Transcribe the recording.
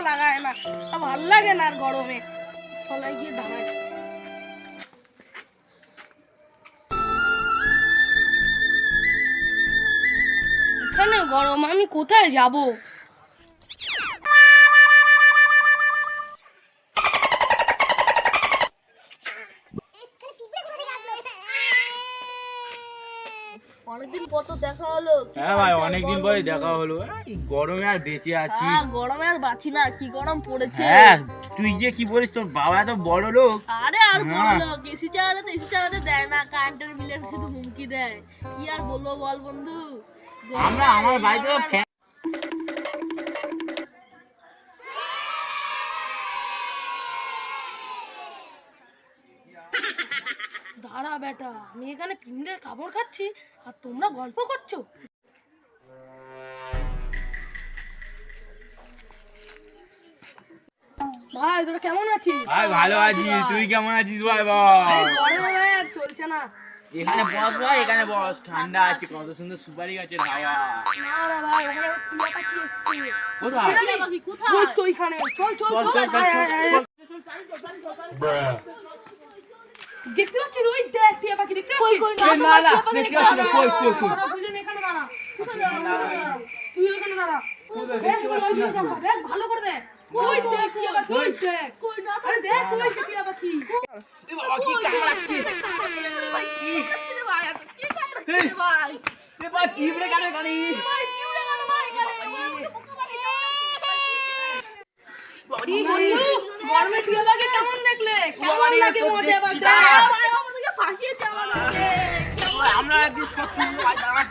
লাগায় না। ভালো লাগে না আর গরমে। গিয়ে গরম আমি কোথায় যাব? অনেকদিন কত দেখা হলো। হ্যাঁ ভাই অনেকদিন পরে দেখা হলো। এই গরমে আর বেঁচে আছি। হ্যাঁ গরমে আর বাঁচি না কি গরম পড়েছে। হ্যাঁ তুই যে কি বলিস তোর বাবা এত বড় লোক। আরে আর বড় লোক এসি চালাতে তো এসি চালাতে দেয় না কারেন্টের বিলের শুধু হুমকি দেয়। কি আর বলব বল বন্ধু? আমরা আমার বাড়িতে দাঁড়া বেটা আমি এখানে পিন্ডের কাপড় খাচ্ছি আর তোমরা গল্প করছ ভাই তোরা কেমন আছিস ভাই ভালো আছি তুই কেমন আছিস ভাই ভাই চলছে না এখানে বস ভাই এখানে বস ঠান্ডা আছে কত সুন্দর সুপারি গাছের হাওয়া না না ভাই ওখানে টিয়া পাখি এসছে কোথায় টিয়া পাখি কোথায় ওই তো ওইখানে চল চল চল চল চল চল চল দেখতে পাচ্ছিস? ওই দেখ টিয়া পাখি দেখতে পাচ্ছিস? কই কই, না, না, দেখতে পাচ্ছি না, কই, কই, কই। দুজন এখানে দাঁড়া। তুই এখানে দাঁড়া। দেখ ভালো করে দেখ। কই দেখ টিয়া পাখি? কই? দেখ কই না আরে দেখ কই যে টিয়া পাখি। এ বাবা কি কামড়াচ্ছে ভাই কি কামড়াচ্ছে ভাই কি কামড়াচ্ছে এই। ভাই এ বাবা কি বলে কানে কানে ভাই কি উড়ে গেল ভাই এখানে? কি বন্ধু গরমে টিয়া পাখি কেমন দেখলে? কেমন লাগে মজা বাজা। আমরা একদিন সত্যি আমরা